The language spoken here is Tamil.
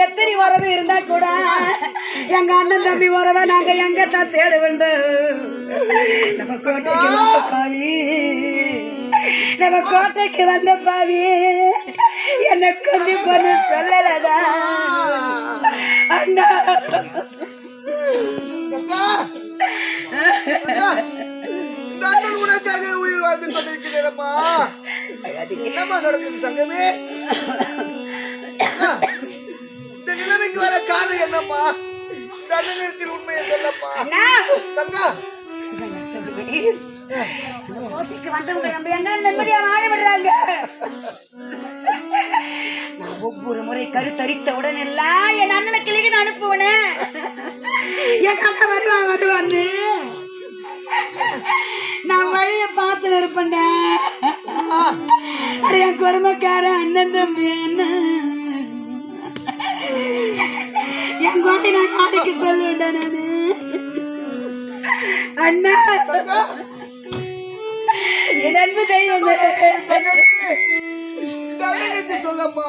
எத்தனை உறவு இருந்தா கூட எங்க அண்ணன் தம்பி உறவை நாங்க எங்க தான் தேட வேண்டும் நம்ம கோட்டைக்கு வந்த பாவி. நம்ம கோட்டைக்கு வந்த பாவி. என்ன கொண்டு பண்ணு சொல்லலடா. அண்ணா. அண்ணன் உனக்காக உயிர் வாழ்ந்து கொண்டிருக்கிறேனம்மா என்னம்மா நடக்குது தங்கமே காரணம் என்னம்மா அண்ணனிடத்தில் உண்மையை அண்ணா! தங்கா! கோட்டைக்கு வந்தவங்க நம்ம என்ன நிம்மதியா வாழ விடுறாங்க நான் ஒவ்வொரு முறை கருத்தரித்த உடனே எல்லாம் என் அண்ணனை கிளிக்கு அனுப்புவேன். என் அண்ணன் வருவான் வருவான்னு. நான் வழிய பார்த்து இருப்பேன்டா. என் குடும்பக்கார அண்ணன் தம்பி என்ன என் கோட்டை நான் காணிக்க சொல்லுவேன்டா நானு அண்ணா என் அன்பு தெய்வம் சொல்லப்பா